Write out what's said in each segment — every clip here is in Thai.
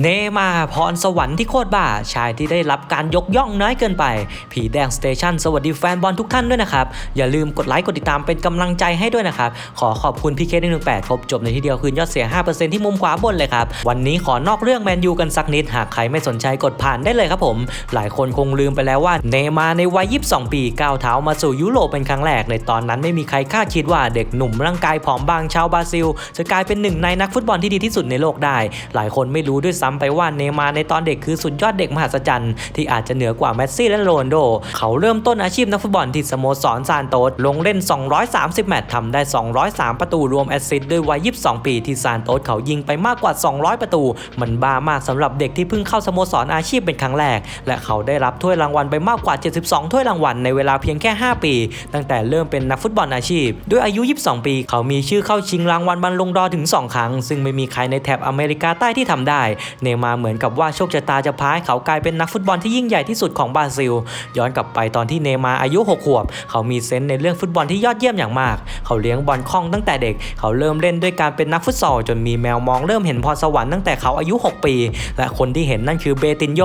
เนมาพรสวรรค์ที่โคตรบ้า ชายที่ได้รับการยกย่องน้อยเกินไป ผีแดงสเตชันสวัสดีแฟนบอลทุกท่านด้วยนะครับ อย่าลืมกดไลค์กดติดตามเป็นกำลังใจให้ด้วยนะครับ ขอขอบคุณพี่เคหนึ่งแปดครบจบในที่เดียวคืนยอดเสีย 5%ที่มุมขวาบนเลยครับ วันนี้ขอนอกเรื่องแมนยูกันสักนิด หากใครไม่สนใจกดผ่านได้เลยครับผม หลายคนคงลืมไปแล้วว่าเนมาในวัย 22 ปีก้าวเท้ามาสู่ยุโรปเป็นครั้งแรกในตอนนั้นไม่มีใครคาดคิดว่าเด็กหนุ่มร่างกายผอมบางชาวบราซิล จะกลายเป็นหนึ่งในนักฟุตบอลที่ดีที่สุดในโลกได้ หลายคนไม่รู้ด้วยซ้ำไปว่าเนมาร์ในตอนเด็กคือสุดยอดเด็กมหัศจรรย์ที่อาจจะเหนือกว่าแมสซี่และโรนโด เขาเริ่มต้นอาชีพนักฟุตบอลที่สโมสรซานโตสลงเล่น 230 แมตช์ทำได้ 203 ประตูรวมแอสซิสต์ด้วยวัย 22 ปีที่ซานโตสเขายิงไปมากกว่า 200 ประตู มันบ้ามากสำหรับเด็กที่เพิ่งเข้าสโมสรอาชีพเป็นครั้งแรก และเขาได้รับถ้วยรางวัลไปมากกว่า 72 ถ้วยรางวัลในเวลาเพียงแค่ 5 ปี ตั้งแต่เริ่มเป็นนักฟุตบอลอาชีพ ด้วยอายุ 22 ปี เขามีชื่อเข้าชิงรางวัลบอลลงดอร์ถึง 2 ครั้ง ซึ่งไม่มีใครในแถบอเมริกาใต้ที่ทำได้เนมาเหมือนกับว่าโชคชะตาจะพาให้เขากลายเป็นนักฟุตบอลที่ยิ่งใหญ่ที่สุดของบราซิล ย้อนกลับไปตอนที่เนมาอายุ 6 ขวบ เขามีเซนส์ในเรื่องฟุตบอลที่ยอดเยี่ยมอย่างมาก เขาเลี้ยงบอลคล่องตั้งแต่เด็ก เขาเริ่มเล่นด้วยการเป็นนักฟุตซอลจนมีแมวมองเริ่มเห็นพรสวรรค์ตั้งแต่เขาอายุ 6 ปี และคนที่เห็นนั่นคือเบตินโย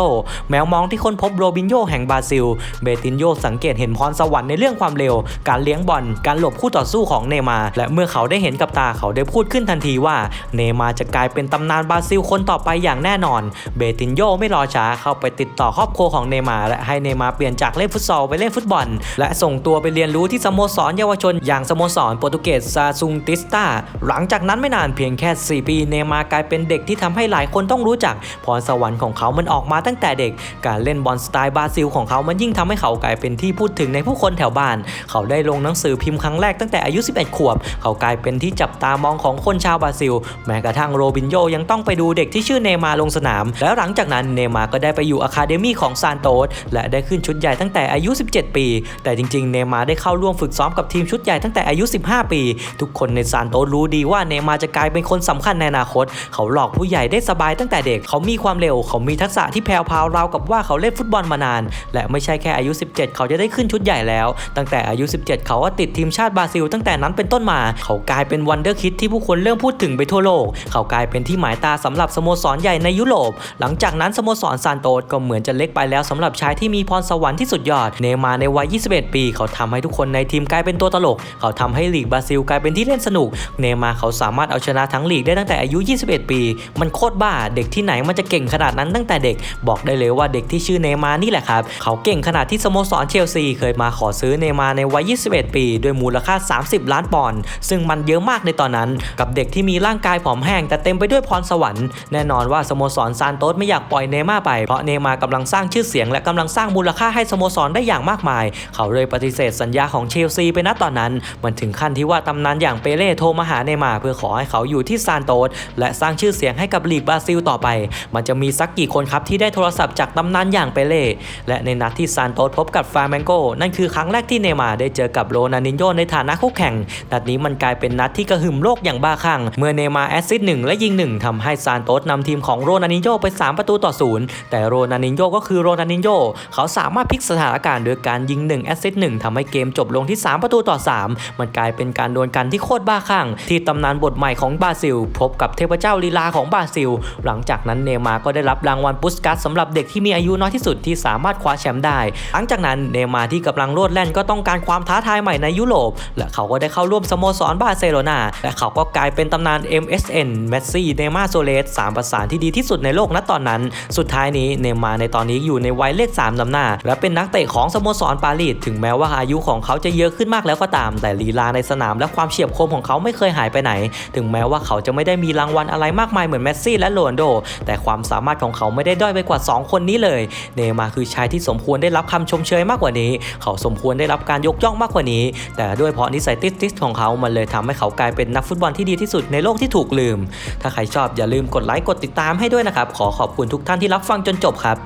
แมวมองที่ค้นพบโรบินโยแห่งบราซิล เบตินโยสังเกตเห็นพรสวรรค์ในเรื่องความเร็ว การเลี้ยงบอล การหลบคู่ต่อสู้ของเนมา และเมื่อเขาได้เห็นกับตาเขาได้พูดขึ้นทันทีว่า เนมาจะกลายเป็นตำนานบราซิลคนต่อไปอย่างแน่นอน เบตินโยไม่รอช้าเข้าไปติดต่อครอบครัวของเนมาร์และให้เนมาร์เปลี่ยนจากเล่นฟุตซอลไปเล่นฟุตบอล และส่งตัวไปเรียนรู้ที่สโมสรเยาวชน อย่างสโมสรโปรตุเกสซาซุงติสตาหลังจากนั้นไม่นานเพียงแค่ 4 ปี เนมาร์กลายเป็นเด็กที่ทำให้หลายคนต้องรู้จักพรสวรรค์ของเขามันออกมาตั้งแต่เด็ก การเล่นบอลสไตล์บราซิลของเขามันยิ่งทำให้เขากลายเป็นที่พูดถึงในผู้คนแถวบ้าน เขาได้ลงหนังสือพิมพ์ครั้งแรกตั้งแต่อายุ 11 ขวบ เขากลายเป็นที่จับตามองของคนชาวบราซิล แม้กระทั่งโรบินโยยังต้องไปดูเด็กที่ชื่อเนมาร์ลงสนาม แล้วหลังจากนั้นเนมาร์ก็ได้ไปอยู่อะคาเดมี่ของซานโตสและได้ขึ้นชุดใหญ่ตั้งแต่อายุ 17 ปี แต่จริงๆ เนมาร์ได้เข้าร่วมฝึกซ้อมกับทีมชุดใหญ่ตั้งแต่อายุ 15 ปี ทุกคนในซานโตสรู้ดีว่าเนมาร์จะกลายเป็นคนสำคัญในอนาคต เขาหลอกผู้ใหญ่ได้สบายตั้งแต่เด็ก เขามีความเร็ว เขามีทักษะที่แพรวพาวราวกับว่าเขาเล่นฟุตบอลมานาน และไม่ใช่แค่อายุ 17 เขาจะได้ขึ้นชุดใหญ่แล้ว ตั้งแต่อายุ 17 เขาก็ติดทีมชาติบราซิล ตั้งแต่นั้นเป็นต้นมา เขากลายเป็นวันเดอร์คิดที่ผู้คนเริ่มพูดถึงไปทั่วโลก เขากลายเป็นที่หมายตาสำหรับสโมสรใหญ่ในยุโรป หลังจากนั้นสโมสรซานโตสก็เหมือนจะเล็กไปแล้วสำหรับชายที่มีพรสวรรค์ที่สุดยอด เนมาในวัย 21 ปี เขาทำให้ทุกคนในทีมกลายเป็นตัวตลก เขาทำให้ลีกบราซิลกลายเป็นที่เล่นสนุก เนมาเขาสามารถเอาชนะทั้งลีกได้ตั้งแต่อายุ 21 ปี มันโคตรบ้า เด็กที่ไหนมันจะเก่งขนาดนั้นตั้งแต่เด็ก บอกได้เลยว่าเด็กที่ชื่อเนมานี่แหละครับ เขาเก่งขนาดที่สโมสรเชลซีเคยมาขอซื้อเนมาในวัย 21 ปี ด้วยมูลค่า 30 ล้านปอนด์ ซึ่งมันเยอะมากในตอนนั้น กับเด็กที่มีร่างกายผอมแห้งแต่เต็มไปด้วยพรสวรรค์ แน่นอนว่าาสโมสรซานโตสไม่อยากปล่อยเนย์มาไป เพราะเนมากำลังสร้างชื่อเสียงและกำลังสร้างมูลค่าให้สโมสรได้อย่างมากมาย เขาเลยปฏิเสธสัญญาของเชลซีไปณตอนนั้น มันถึงขั้นที่ว่าตำนานอย่างเปเล่โทรมาหาเนย์มาเพื่อขอให้เขาอยู่ที่ซานโตสและสร้างชื่อเสียงให้กับลีกบราซิลต่อไป มันจะมีสักกี่คนครับที่ได้โทรศัพท์จากตำนานอย่างเปเล่และในนัดที่ซานโตสพบกับฟาแมงโกนั่นคือครั้งแรกที่เนย์มาได้เจอกับโรนันนินโญในฐานะคู่แข่ง นัดนี้มันกลายเป็นนัดที่กระหึ่มโลกอย่างบ้าคลั่ง เมื่อเนย์มาแอสซิสต์หนึ่งและยิงหนึ่งทำให้ซานโตสนำทีมของโรนันนินโญไป3 ประตูต่อศูนย์แต่โรนันนินโญก็คือโรนันนินโญเขาสามารถพลิกสถานการณ์โดยการยิง1แอสซิสต์หนึ่งทำให้เกมจบลงที่ 3 ประตูต่อ 3 มันกลายเป็นการดวลกันที่โคตรบ้าคลั่งที่ตำนานบทใหม่ของบราซิล พบกับเทพเจ้าลีลาของบราซิล หลังจากนั้นเนย์มาร์ก็ได้รับรางวัลปุสกัสสำหรับเด็กที่มีอายุน้อยที่สุดที่สามารถคว้าแชมป์ได้ หลังจากนั้นเนย์มาร์ที่กำลังโลดแล่นก็ต้องการความท้าทายใหม่ในยุโรป และเขาก็ได้เข้าร่วมสโมสรบาร์เซโลนาและเขาก็กลายเป็นตำนาน MSN เมสซี่เนมาโซเลสสามประสานที่ดีที่สุดในโลกณตอนนั้น สุดท้ายนี้เนมาร์ในตอนนี้อยู่ในวัยเลข3นำหน้า และเป็นนักเตะของสโมสรปารีสถึงแม้ว่าอายุของเขาจะเยอะขึ้นมากแล้วก็ตาม แต่ลีลาในสนามและความเฉียบคมของเขาไม่เคยหายไปไหน ถึงแม้ว่าเขาจะไม่ได้มีรางวัลอะไรมากมายเหมือนเมสซี่และโรนโด แต่ความสามารถของเขาไม่ได้ด้อยไปกว่า 2 คนนี้เลย เนมาร์คือชายที่สมควรได้รับคำชมเชยมากกว่านี้ เขาสมควรได้รับการยกย่องมากกว่านี้ แต่ด้วยเพราะนิสัยติสๆของเขา มันเลยทำให้เขากลายเป็นนักฟุตบอลที่ดีที่สุดในโลกที่ถูกลืม ถ้าใครชอบอย่าลืมกดไลค์กดติดตามให้ด้วยนะครับ ขอขอบคุณทุกท่านที่รับฟังจนจบครับ